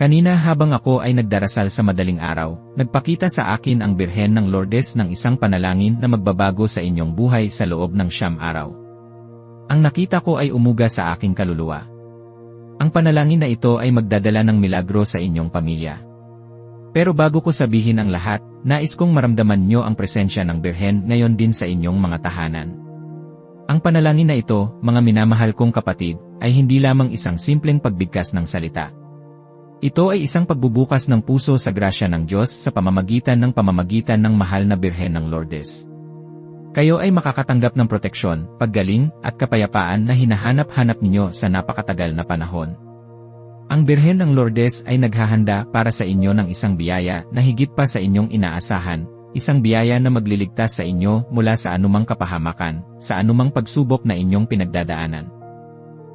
Kanina habang ako ay nagdarasal sa madaling araw, nagpakita sa akin ang Birhen ng Lourdes ng isang panalangin na magbabago sa inyong buhay sa loob ng siyam araw. Ang nakita ko ay umuga sa aking kaluluwa. Ang panalangin na ito ay magdadala ng milagro sa inyong pamilya. Pero bago ko sabihin ang lahat, nais kong maramdaman nyo ang presensya ng Birhen ngayon din sa inyong mga tahanan. Ang panalangin na ito, mga minamahal kong kapatid, ay hindi lamang isang simpleng pagbigkas ng salita. Ito ay isang pagbubukas ng puso sa grasya ng Diyos sa pamamagitan ng pamamagitan ng mahal na Birhen ng Lourdes. Kayo ay makakatanggap ng proteksyon, paggaling, at kapayapaan na hinahanap-hanap ninyo sa napakatagal na panahon. Ang Birhen ng Lourdes ay naghahanda para sa inyo ng isang biyaya na higit pa sa inyong inaasahan, isang biyaya na magliligtas sa inyo mula sa anumang kapahamakan, sa anumang pagsubok na inyong pinagdadaanan.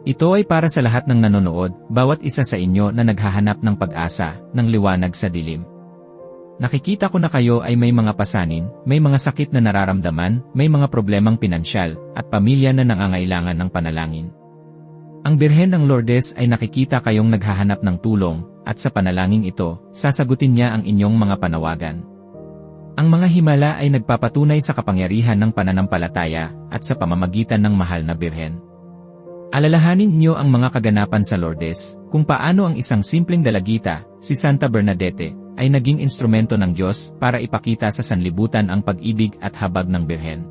Ito ay para sa lahat ng nanonood, bawat isa sa inyo na naghahanap ng pag-asa, ng liwanag sa dilim. Nakikita ko na kayo ay may mga pasanin, may mga sakit na nararamdaman, may mga problemang pinansyal, at pamilya na nangangailangan ng panalangin. Ang Birhen ng Lourdes ay nakikita kayong naghahanap ng tulong, at sa panalangin ito, sasagutin niya ang inyong mga panawagan. Ang mga himala ay nagpapatunay sa kapangyarihan ng pananampalataya, at sa pamamagitan ng mahal na Birhen. Alalahanin niyo ang mga kaganapan sa Lourdes, kung paano ang isang simpleng dalagita, si Santa Bernadette, ay naging instrumento ng Diyos para ipakita sa sanlibutan ang pag-ibig at habag ng Birhen.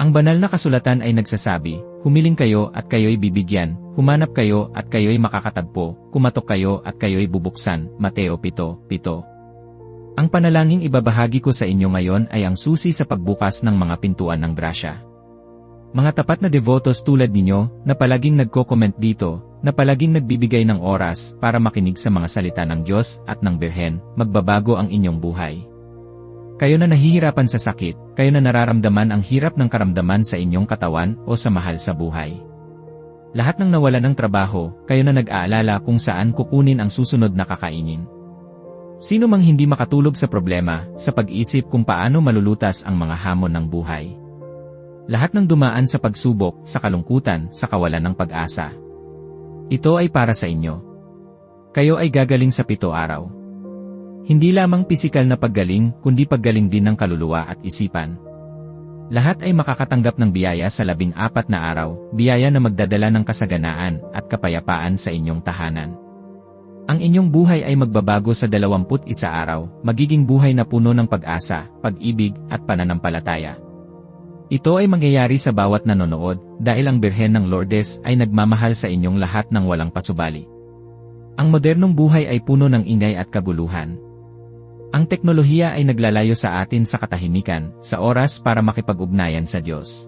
Ang banal na kasulatan ay nagsasabi, humiling kayo at kayo'y bibigyan, humanap kayo at kayo'y makakatagpo, kumatok kayo at kayo'y bubuksan, Mateo 7:7. Ang panalangin ibabahagi ko sa inyo ngayon ay ang susi sa pagbukas ng mga pintuan ng grasya. Mga tapat na devotos tulad ninyo, na palaging nagko-comment dito, na palaging nagbibigay ng oras para makinig sa mga salita ng Diyos at ng Birhen, magbabago ang inyong buhay. Kayo na nahihirapan sa sakit, kayo na nararamdaman ang hirap ng karamdaman sa inyong katawan o sa mahal sa buhay. Lahat ng nawala ng trabaho, kayo na nag-aalala kung saan kukunin ang susunod na kakainin. Sino mang hindi makatulog sa problema, sa pag-isip kung paano malulutas ang mga hamon ng buhay. Lahat ng dumaan sa pagsubok, sa kalungkutan, sa kawalan ng pag-asa. Ito ay para sa inyo. Kayo ay gagaling sa pito araw. Hindi lamang pisikal na paggaling, kundi paggaling din ng kaluluwa at isipan. Lahat ay makakatanggap ng biyaya sa labing apat na araw, biyaya na magdadala ng kasaganaan at kapayapaan sa inyong tahanan. Ang inyong buhay ay magbabago sa 21 araw, magiging buhay na puno ng pag-asa, pag-ibig, at pananampalataya. Ito ay mangyayari sa bawat nanonood dahil ang Birhen ng Lourdes ay nagmamahal sa inyong lahat ng walang pasubali. Ang modernong buhay ay puno ng ingay at kaguluhan. Ang teknolohiya ay naglalayo sa atin sa katahimikan, sa oras para makipag-ugnayan sa Diyos.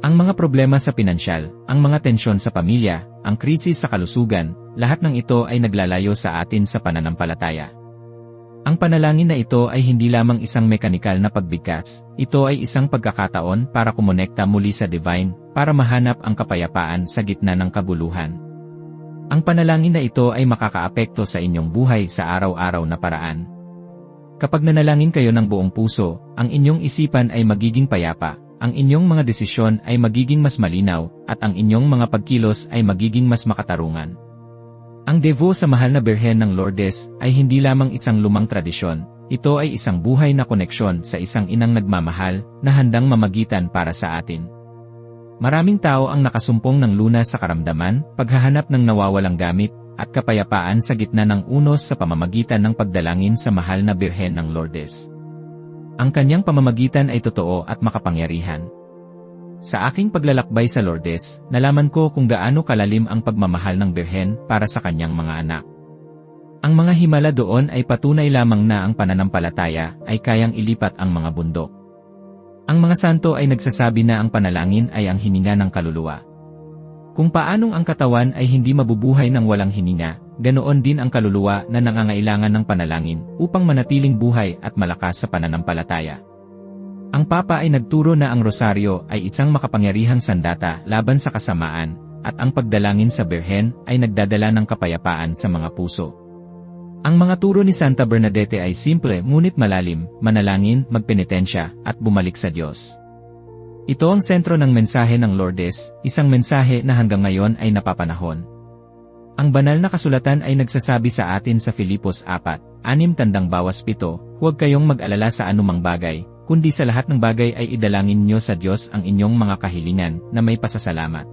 Ang mga problema sa pinansyal, ang mga tensyon sa pamilya, ang krisis sa kalusugan, lahat ng ito ay naglalayo sa atin sa pananampalataya. Ang panalangin na ito ay hindi lamang isang mekanikal na pagbigkas, ito ay isang pagkakataon para kumonekta muli sa divine, para mahanap ang kapayapaan sa gitna ng kabuluhan. Ang panalangin na ito ay makakaapekto sa inyong buhay sa araw-araw na paraan. Kapag nanalangin kayo ng buong puso, ang inyong isipan ay magiging payapa, ang inyong mga desisyon ay magiging mas malinaw, at ang inyong mga pagkilos ay magiging mas makatarungan. Ang Devo sa mahal na Birhen ng Lourdes ay hindi lamang isang lumang tradisyon, ito ay isang buhay na koneksyon sa isang inang nagmamahal na handang mamagitan para sa atin. Maraming tao ang nakasumpong ng lunas sa karamdaman, paghahanap ng nawawalang gamit, at kapayapaan sa gitna ng unos sa pamamagitan ng pagdalangin sa mahal na Birhen ng Lourdes. Ang kanyang pamamagitan ay totoo at makapangyarihan. Sa aking paglalakbay sa Lourdes, nalaman ko kung gaano kalalim ang pagmamahal ng Birhen para sa kanyang mga anak. Ang mga himala doon ay patunay lamang na ang pananampalataya ay kayang ilipat ang mga bundok. Ang mga santo ay nagsasabi na ang panalangin ay ang hininga ng kaluluwa. Kung paanong ang katawan ay hindi mabubuhay ng walang hininga, ganoon din ang kaluluwa na nangangailangan ng panalangin upang manatiling buhay at malakas sa pananampalataya. Ang Papa ay nagturo na ang rosaryo ay isang makapangyarihang sandata laban sa kasamaan, at ang pagdalangin sa Birhen ay nagdadala ng kapayapaan sa mga puso. Ang mga turo ni Santa Bernadette ay simple ngunit malalim, manalangin, magpenitensya, at bumalik sa Diyos. Ito ang sentro ng mensahe ng Lourdes, isang mensahe na hanggang ngayon ay napapanahon. Ang banal na kasulatan ay nagsasabi sa atin sa Filipos 4, anim tandang bawas pito, huwag kayong mag-alala sa anumang bagay, kundi sa lahat ng bagay ay idalangin nyo sa Diyos ang inyong mga kahilingan na may pasasalamat.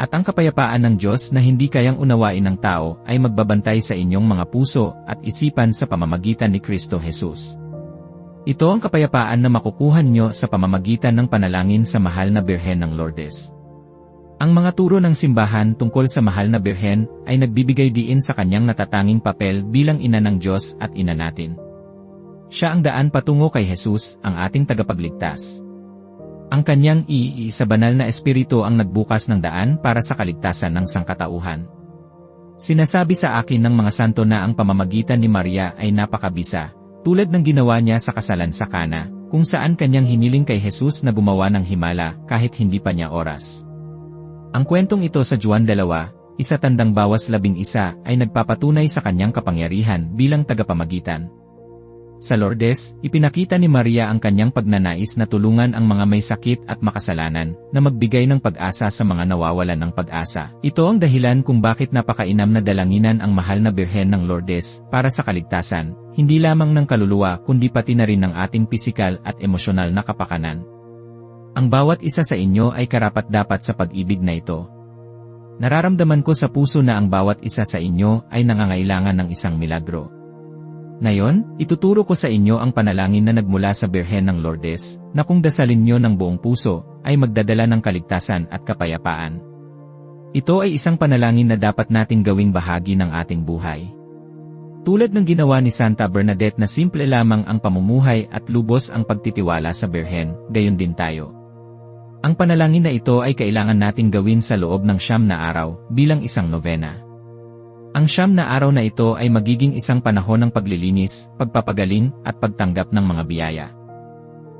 At ang kapayapaan ng Diyos na hindi kayang unawain ng tao ay magbabantay sa inyong mga puso at isipan sa pamamagitan ni Kristo Jesus. Ito ang kapayapaan na makukuhan nyo sa pamamagitan ng panalangin sa mahal na Birhen ng Lourdes. Ang mga turo ng simbahan tungkol sa mahal na birhen ay nagbibigay diin sa kanyang natatanging papel bilang ina ng Diyos at ina natin. Siya ang daan patungo kay Jesus, ang ating tagapagligtas. Ang kanyang ii banal na espiritu ang nagbukas ng daan para sa kaligtasan ng sangkatauhan. Sinasabi sa akin ng mga santo na ang pamamagitan ni Maria ay napakabisa, tulad ng ginawa niya sa kasalan sa Kana, kung saan kanyang hiniling kay Jesus na gumawa ng himala kahit hindi pa niya oras. Ang kwentong ito sa Juan 2, isa tandang bawas labing isa ay nagpapatunay sa kanyang kapangyarihan bilang tagapamagitan. Sa Lourdes, ipinakita ni Maria ang kanyang pagnanais na tulungan ang mga may sakit at makasalanan na magbigay ng pag-asa sa mga nawawalan ng pag-asa. Ito ang dahilan kung bakit napakainam na dalanginan ang mahal na Birhen ng Lourdes para sa kaligtasan, hindi lamang ng kaluluwa kundi pati na rin ng ating pisikal at emosyonal na kapakanan. Ang bawat isa sa inyo ay karapat-dapat sa pag-ibig na ito. Nararamdaman ko sa puso na ang bawat isa sa inyo ay nangangailangan ng isang milagro. Ngayon, ituturo ko sa inyo ang panalangin na nagmula sa Birhen ng Lourdes, na kung dasalin nyo ng buong puso, ay magdadala ng kaligtasan at kapayapaan. Ito ay isang panalangin na dapat nating gawing bahagi ng ating buhay. Tulad ng ginawa ni Santa Bernadette na simple lamang ang pamumuhay at lubos ang pagtitiwala sa Birhen, gayon din tayo. Ang panalangin na ito ay kailangan nating gawin sa loob ng siyam na araw bilang isang novena. Ang siyam na araw na ito ay magiging isang panahon ng paglilinis, pagpapagaling, at pagtanggap ng mga biyaya.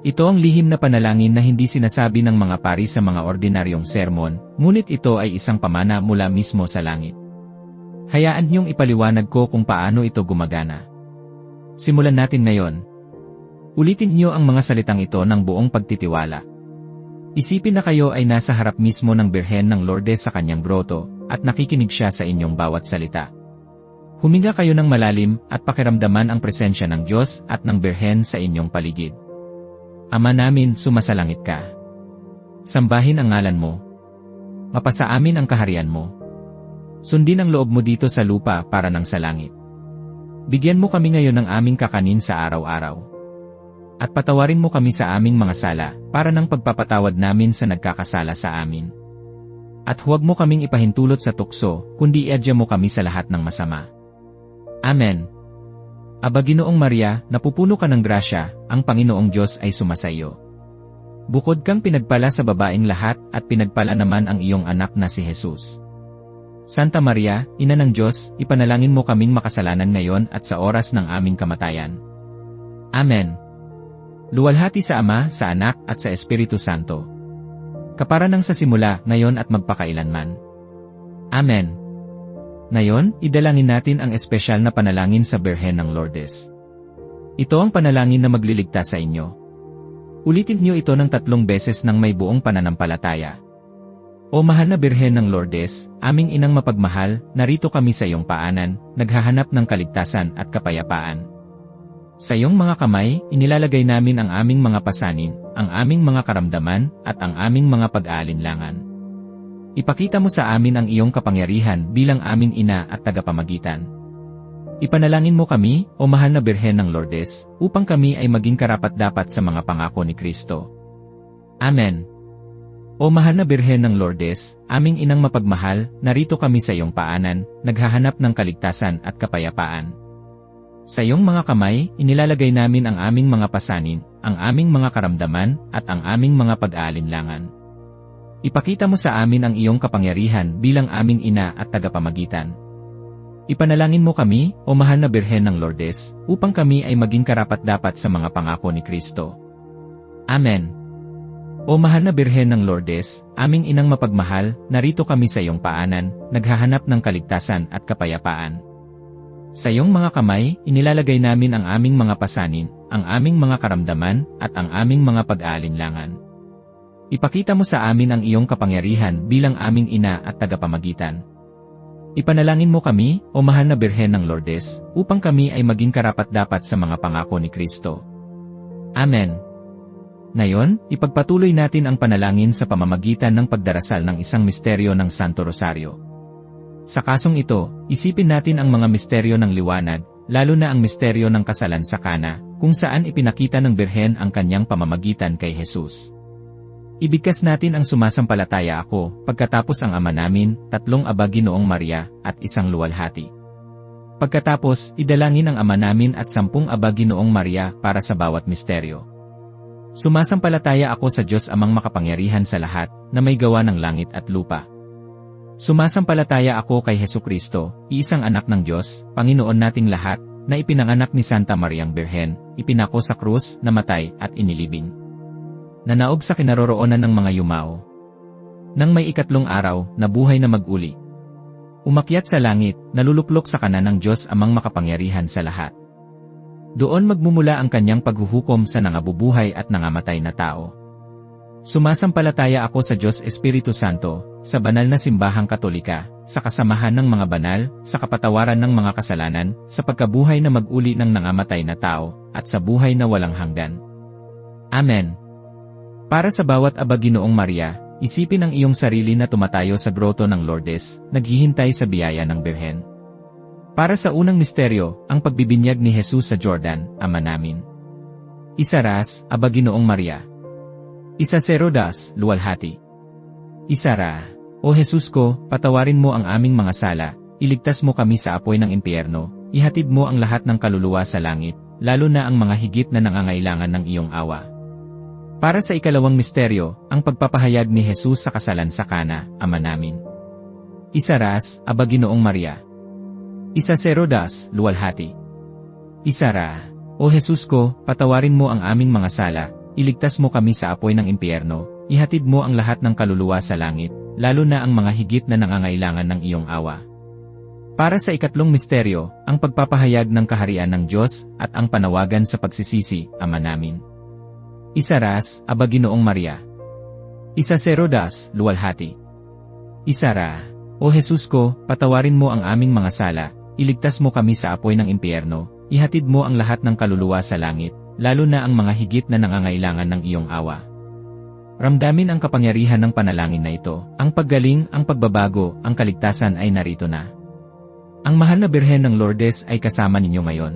Ito ang lihim na panalangin na hindi sinasabi ng mga pari sa mga ordinaryong sermon, ngunit ito ay isang pamana mula mismo sa langit. Hayaan niyong ipaliwanag ko kung paano ito gumagana. Simulan natin ngayon. Ulitin niyo ang mga salitang ito ng buong pagtitiwala. Isipin na kayo ay nasa harap mismo ng Birhen ng Lourdes sa kanyang broto, at nakikinig siya sa inyong bawat salita. Huminga kayo ng malalim at pakiramdaman ang presensya ng Diyos at ng Birhen sa inyong paligid. Ama namin, sumasalangit ka. Sambahin ang ngalan mo. Mapasa amin ang kaharian mo. Sundin ang loob mo dito sa lupa para ng sa langit. Bigyan mo kami ngayon ng aming kakanin sa araw-araw at patawarin mo kami sa aming mga sala, para ng pagpapatawad namin sa nagkakasala sa amin. At huwag mo kaming ipahintulot sa tukso, kundi iadya mo kami sa lahat ng masama. Amen. Aba Ginoong Maria, napupuno ka ng grasya, ang Panginoong Diyos ay sumasayo. Bukod kang pinagpala sa babaeng lahat at pinagpala naman ang iyong anak na si Jesus. Santa Maria, Ina ng Diyos, ipanalangin mo kaming makasalanan ngayon at sa oras ng aming kamatayan. Amen. Luwalhati sa Ama, sa Anak, at sa Espiritu Santo. Kapara ng sa simula, ngayon at magpakailanman. Amen. Ngayon, idalangin natin ang espesyal na panalangin sa Birhen ng Lourdes. Ito ang panalangin na magliligtas sa inyo. Ulitin niyo ito ng tatlong beses ng may buong pananampalataya. O mahal na Birhen ng Lourdes, aming inang mapagmahal, narito kami sa iyong paanan, naghahanap ng kaligtasan at kapayapaan. Sa iyong mga kamay, inilalagay namin ang aming mga pasanin, ang aming mga karamdaman, at ang aming mga pag-aalinlangan. Ipakita mo sa amin ang iyong kapangyarihan bilang aming ina at tagapamagitan. Ipanalangin mo kami, o mahal na Birhen ng Lourdes, upang kami ay maging karapat-dapat sa mga pangako ni Kristo. Amen. O mahal na Birhen ng Lourdes, aming inang mapagmahal, narito kami sa iyong paanan, naghahanap ng kaligtasan at kapayapaan. Sa iyong mga kamay, inilalagay namin ang aming mga pasanin, ang aming mga karamdaman, at ang aming mga pag-aalinlangan. Ipakita mo sa amin ang iyong kapangyarihan bilang aming ina at tagapamagitan. Ipanalangin mo kami, o mahal na Birhen ng Lourdes, upang kami ay maging karapat-dapat sa mga pangako ni Kristo. Amen. O mahal na Birhen ng Lourdes, aming inang mapagmahal, narito kami sa iyong paanan, naghahanap ng kaligtasan at kapayapaan. Sa iyong mga kamay, inilalagay namin ang aming mga pasanin, ang aming mga karamdaman, at ang aming mga pag-aalinlangan. Ipakita mo sa amin ang iyong kapangyarihan bilang aming ina at tagapamagitan. Ipanalangin mo kami, o mahal na Birhen ng Lourdes, upang kami ay maging karapat-dapat sa mga pangako ni Kristo. Amen. Ngayon, ipagpatuloy natin ang panalangin sa pamamagitan ng pagdarasal ng isang misteryo ng Santo Rosario. Sa kasong ito, isipin natin ang mga misteryo ng liwanag, lalo na ang misteryo ng kasalan sa Kana, kung saan ipinakita ng Birhen ang kanyang pamamagitan kay Jesus. Ibigkas natin ang sumasampalataya ako, pagkatapos ang ama namin, tatlong aba ginoong Maria, at isang luwalhati. Pagkatapos, idalangin ang ama namin at sampung aba ginoong Maria para sa bawat misteryo. Sumasampalataya ako sa Diyos amang makapangyarihan sa lahat, na may gawa ng langit at lupa. Sumasampalataya ako kay Heso Kristo, iisang anak ng Diyos, Panginoon nating lahat, na ipinanganak ni Santa Mariang Birhen, ipinako sa krus, namatay, at inilibing na naog sa kinaroroonan ng mga yumao. Nang may ikatlong araw, nabuhay na mag-uli. Umakyat sa langit, naluluklok sa kanan ng Diyos amang makapangyarihan sa lahat. Doon magmumula ang kanyang paghuhukom sa nangabubuhay at nangamatay na tao. Sumasampalataya ako sa Diyos Espiritu Santo, sa banal na simbahang katolika, sa kasamahan ng mga banal, sa kapatawaran ng mga kasalanan, sa pagkabuhay na mag-uli ng nangamatay na tao, at sa buhay na walang hanggan. Amen. Para sa bawat abaginoong Maria, isipin ang iyong sarili na tumatayo sa groto ng Lourdes, naghihintay sa biyaya ng Birhen. Para sa unang misteryo, ang pagbibinyag ni Jesus sa Jordan, Ama namin. Isaras, Abaginoong Maria. Isa Serodas, Luwalhati. Isara, O Jesus ko, patawarin mo ang aming mga sala, iligtas mo kami sa apoy ng impyerno, ihatid mo ang lahat ng kaluluwa sa langit, lalo na ang mga higit na nangangailangan ng iyong awa. Para sa ikalawang misteryo, ang pagpapahayag ni Jesus sa kasalan sa Kana, Ama namin. Isaras, Aba Ginoong Maria. Isa Serodas, Luwalhati. Isara, O Jesus ko, patawarin mo ang aming mga sala, iligtas mo kami sa apoy ng impyerno, ihatid mo ang lahat ng kaluluwa sa langit, lalo na ang mga higit na nangangailangan ng iyong awa. Para sa ikatlong misteryo, ang pagpapahayag ng kaharian ng Diyos at ang panawagan sa pagsisisi, Ama namin. Isaras, Aba Ginoong Maria. Isa Serodas, Luwalhati. Isara, O Jesus ko, patawarin mo ang aming mga sala, iligtas mo kami sa apoy ng impyerno, ihatid mo ang lahat ng kaluluwa sa langit, lalo na ang mga higit na nangangailangan ng iyong awa. Ramdamin ang kapangyarihan ng panalangin na ito, ang paggaling, ang pagbabago, ang kaligtasan ay narito na. Ang mahal na Birhen ng Lourdes ay kasama ninyo ngayon.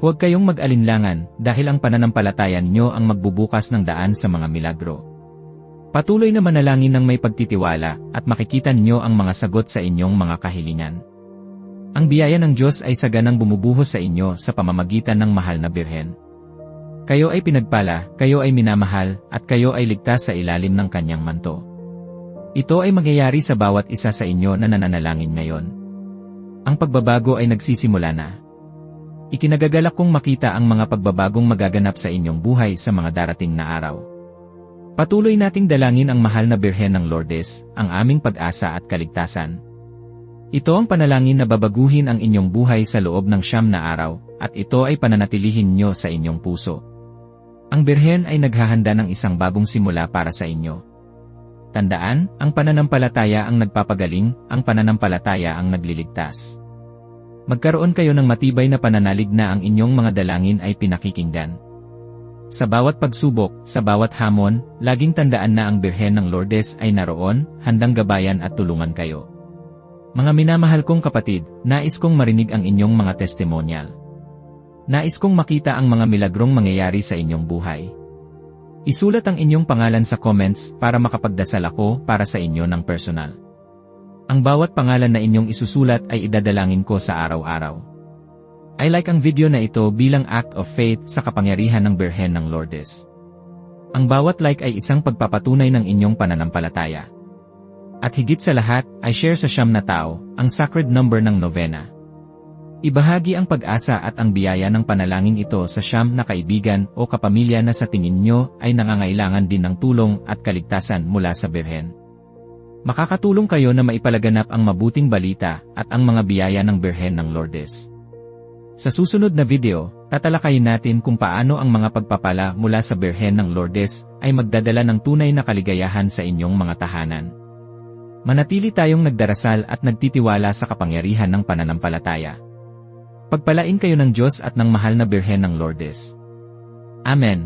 Huwag kayong mag-alinlangan dahil ang pananampalataya ninyo ang magbubukas ng daan sa mga milagro. Patuloy na manalangin ng may pagtitiwala at makikita ninyo ang mga sagot sa inyong mga kahilingan. Ang biyaya ng Diyos ay saganang bumubuhos sa inyo sa pamamagitan ng mahal na birhen. Kayo ay pinagpala, kayo ay minamahal, at kayo ay ligtas sa ilalim ng kanyang manto. Ito ay mangyayari sa bawat isa sa inyo na nananalangin ngayon. Ang pagbabago ay nagsisimula na. Ikinagagalak kong makita ang mga pagbabagong magaganap sa inyong buhay sa mga darating na araw. Patuloy nating dalangin ang mahal na Birhen ng Lourdes, ang aming pag-asa at kaligtasan. Ito ang panalangin na babaguhin ang inyong buhay sa loob ng siyam na araw, at ito ay pananatilihin nyo sa inyong puso. Ang Birhen ay naghahanda ng isang bagong simula para sa inyo. Tandaan, ang pananampalataya ang nagpapagaling, ang pananampalataya ang nagliligtas. Magkaroon kayo ng matibay na pananalig na ang inyong mga dalangin ay pinakikinggan. Sa bawat pagsubok, sa bawat hamon, laging tandaan na ang Birhen ng Lourdes ay naroon, handang gabayan at tulungan kayo. Mga minamahal kong kapatid, nais kong marinig ang inyong mga testimonyal. Nais kong makita ang mga milagrong mangyayari sa inyong buhay. Isulat ang inyong pangalan sa comments para makapagdasal ako para sa inyo ng personal. Ang bawat pangalan na inyong isusulat ay idadalangin ko sa araw-araw. I like ang video na ito bilang act of faith sa kapangyarihan ng Birhen ng Lourdes. Ang bawat like ay isang pagpapatunay ng inyong pananampalataya. At higit sa lahat, ay share sa siyam na tao, ang sacred number ng novena. Ibahagi ang pag-asa at ang biyaya ng panalangin ito sa siyam na kaibigan o kapamilya na sa tingin nyo ay nangangailangan din ng tulong at kaligtasan mula sa Birhen. Makakatulong kayo na maipalaganap ang mabuting balita at ang mga biyaya ng Birhen ng Lourdes. Sa susunod na video, tatalakayin natin kung paano ang mga pagpapala mula sa Birhen ng Lourdes ay magdadala ng tunay na kaligayahan sa inyong mga tahanan. Manatili tayong nagdarasal at nagtitiwala sa kapangyarihan ng pananampalataya. Pagpalain kayo ng Diyos at ng mahal na Birhen ng Lourdes. Amen.